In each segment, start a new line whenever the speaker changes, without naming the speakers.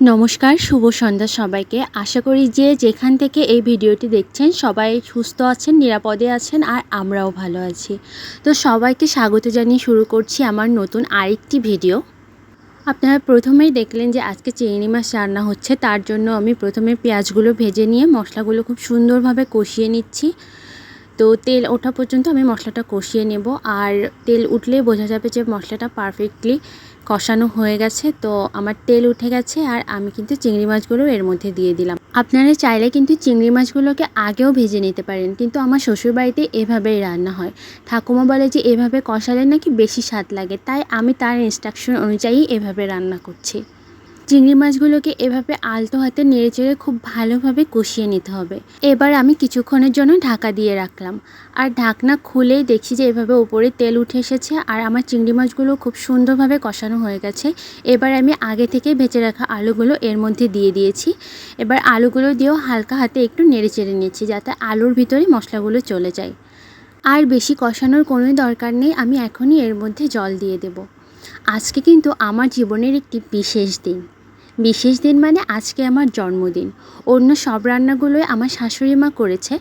নমস্কার, শুভ সন্ধ্যা সবাইকে। আশা করি যে যেখান থেকে এই ভিডিওটি দেখছেন, সবাই সুস্থ আছেন, নিরাপদে আছেন আর আমরাও ভালো আছি। তো সবাইকে স্বাগত জানিয়ে শুরু করছি আমার নতুন আরেকটি ভিডিও। আপনারা প্রথমেই দেখলেন যে আজকে চিংড়ি মাছ রান্না হচ্ছে, তার জন্য আমি প্রথমে পেঁয়াজগুলো ভেজে নিয়ে মশলাগুলো খুব সুন্দরভাবে কষিয়ে নিচ্ছি। তো তেল ওঠা পর্যন্ত আমি মশলাটা কষিয়ে নেব। আর তেল উঠলেই বোঝা যাবে যে মশলাটা পারফেক্টলি কষানো হয়ে গেছে। তো আমার তেল উঠে গেছে আর আমি কিন্তু চিংড়ি মাছগুলো এর মধ্যে দিয়ে দিলাম। আপনারা চাইলে কিন্তু চিংড়ি মাছগুলোকে আগেও ভেজে নিতে পারেন। কিন্তু আমার শ্বশুরবাড়িতে এভাবেই রান্না হয়। ঠাকুমা বলে যে এভাবে কষালে নাকি বেশি স্বাদ লাগে। তাই আমি তার ইনস্ট্রাকশন অনুযায়ী এভাবে রান্না করছি। চিংড়ি মাছগুলোকে এভাবে আলতো হাতে নেড়ে চেড়ে খুব ভালোভাবে কষিয়ে নিতে হবে। এবার আমি কিছুক্ষণের জন্য ঢাকা দিয়ে রাখলাম। আর ঢাকনা খুলেই দেখি যে এভাবে উপরে তেল উঠে এসেছে আর আমার চিংড়ি মাছগুলো খুব সুন্দরভাবে কষানো হয়ে গেছে। এবার আমি আগে থেকে ভেজে রাখা আলুগুলো এর মধ্যে দিয়ে দিয়েছি। এবার আলুগুলো দিয়েও হালকা হাতে একটু নেড়ে চেড়ে নিচ্ছি যাতে আলুর ভিতরে মশলাগুলো চলে যায়। আর বেশি কষানোর কোনোই দরকার নেই, আমি এখনই এর মধ্যে জল দিয়ে দেব। আজকে কিন্তু আমার জীবনের একটি বিশেষ দিন। বিশেষ দিন মানে আজকে আমার জন্মদিন। অন্য সব রান্নাগুলোই আমার শাশুড়ি মা করেছে।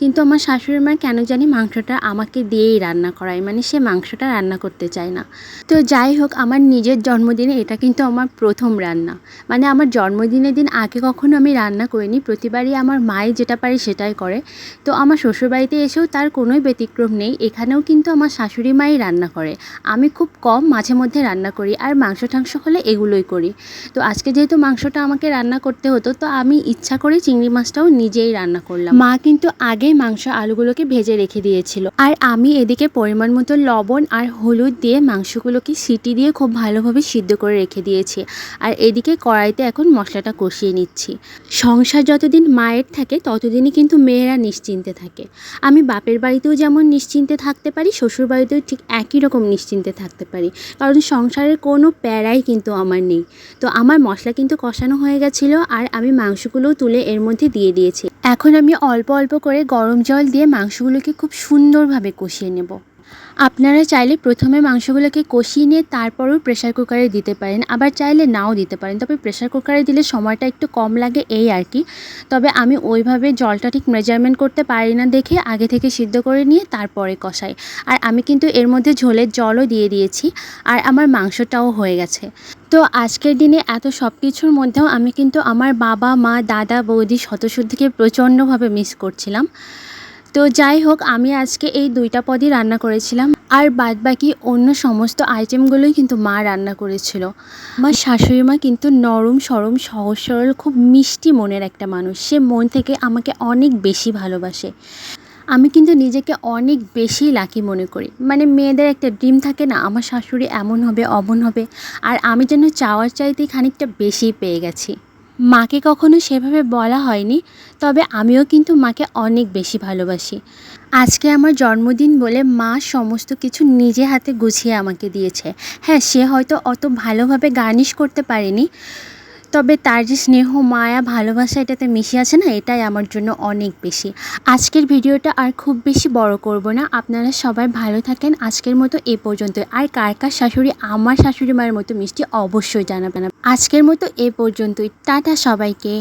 কিন্তু আমার শাশুড়ি মা কেন জানি মাংসটা আমাকে দিয়েই রান্না করায় মানে সে মাংসটা রান্না করতে চায় না। তো যাই হোক, আমার নিজের জন্মদিনে এটা কিন্তু আমার প্রথম রান্না। মানে আমার জন্মদিনের দিন আগে কখনো আমি রান্না করিনি, প্রতিবারই আমার মাই যেটা পারে সেটাই করে। তো আমার শ্বশুরবাড়িতে এসেও তার কোনোই ব্যতিক্রম নেই, এখানেও কিন্তু আমার শাশুড়ি মাই রান্না করে। আমি খুব কম মাঝে মধ্যে রান্না করি আর মাংস টাংস হলে এগুলোই করি। তো আজকে যেহেতু মাংসটা আমাকে রান্না করতে হতো, তো আমি ইচ্ছা করে চিংড়ি মাছটাও নিজেই রান্না করলাম। মা কিন্তু আগেই মাংস আলুগুলোকে ভেজে রেখে দিয়েছিল। আর আমি এদিকে পরিমাণ মতো লবণ আর হলুদ দিয়ে মাংসগুলোকে সিটি দিয়ে খুব ভালোভাবে সিদ্ধ করে রেখে দিয়েছি। আর এদিকে কড়াইতে এখন মশলাটা কষিয়ে নিচ্ছি। সংসার যতদিন মায়ের থাকে, ততদিনই কিন্তু মেয়েরা নিশ্চিন্তে থাকে। আমি বাপের বাড়িতেও যেমন নিশ্চিন্তে থাকতে পারি শ্বশুর বাড়িতেও ঠিক একই রকম নিশ্চিন্তে থাকতে পারি। কারণ সংসারের কোনো প্যারাই কিন্তু আমার নেই। তো আমার মশলা কিন্তু কষানো হয়ে গেছিল আর আমি মাংসগুলোও তুলে এর মধ্যে দিয়ে দিয়েছি। এখন আমি অল্প অল্প করে গরম জল দিয়ে মাংসগুলোকে খুব সুন্দরভাবে কষিয়ে নেব। আপনারা চাইলে প্রথমে মাংসগুলোকে কষিয়ে নিয়ে তারপরেও প্রেশার কুকারে দিতে পারেন, আবার চাইলে নাও দিতে পারেন। তবে প্রেশার কুকারে দিলে সময়টা একটু কম লাগে এই আর কি। তবে আমি ওইভাবে জলটা ঠিক মেজারমেন্ট করতে পারি না দেখে আগে থেকে সিদ্ধ করে নিয়ে তারপরে কষাই। আর আমি কিন্তু এর মধ্যে ঝোলের জলও দিয়ে দিয়েছি, আর আমার মাংসটাও হয়ে গেছে। তো আজকের দিনে এত সব কিছুর মধ্যেও আমি কিন্তু আমার বাবা, মা, দাদা, বৌদি, শতশুদ্ধিকে প্রচণ্ডভাবে মিস করছিলাম। তো যাই হোক, আমি আজকে এই দুইটা পদই রান্না করেছিলাম। আর বাদ বাকি অন্য সমস্ত আইটেমগুলোই কিন্তু মা রান্না করেছিল। আমার শাশুড়ি মা কিন্তু নরম, সরম, সহজ, সরল, খুব মিষ্টি মনের একটা মানুষ। সে মন থেকে আমাকে অনেক বেশি ভালোবাসে। আমি কিন্তু নিজেকে অনেক বেশি লাকি মনে করি। মানে মেয়েদের একটা ড্রিম থাকে না, আমার শাশুড়ি এমন হবে, অমন হবে। আর আমি যেন চাওয়ার চাইতেই খানিকটা বেশি পেয়ে গেছি। মাকে কখনো সেভাবে বলা হয়নি, তবে আমিও কিন্তু মাকে অনেক বেশি ভালোবাসি। আজকে আমার জন্মদিন বলে মা সমস্ত কিছু নিজে হাতে গুছিয়ে আমাকে দিয়েছে। হ্যাঁ সে হয়তো অত ভালোভাবে গার্নিশ করতে পারেনি তবে তার যে স্নেহ, মায়া, ভালোবাসা এটাতে মিশে আছে না, এটাই আমার জন্য অনেক বেশি। আজকের ভিডিওটা আর খুব বেশি বড় করব না। আপনারা সবাই ভালো থাকেন। আজকের মতো এ পর্যন্ত আর কার কার শাশুড়ি আমার শাশুড়ি মায়ের মতো মিষ্টি অবশ্যই জানাবেন। আজকের মতো এ পর্যন্তই। টাটা সবাইকে।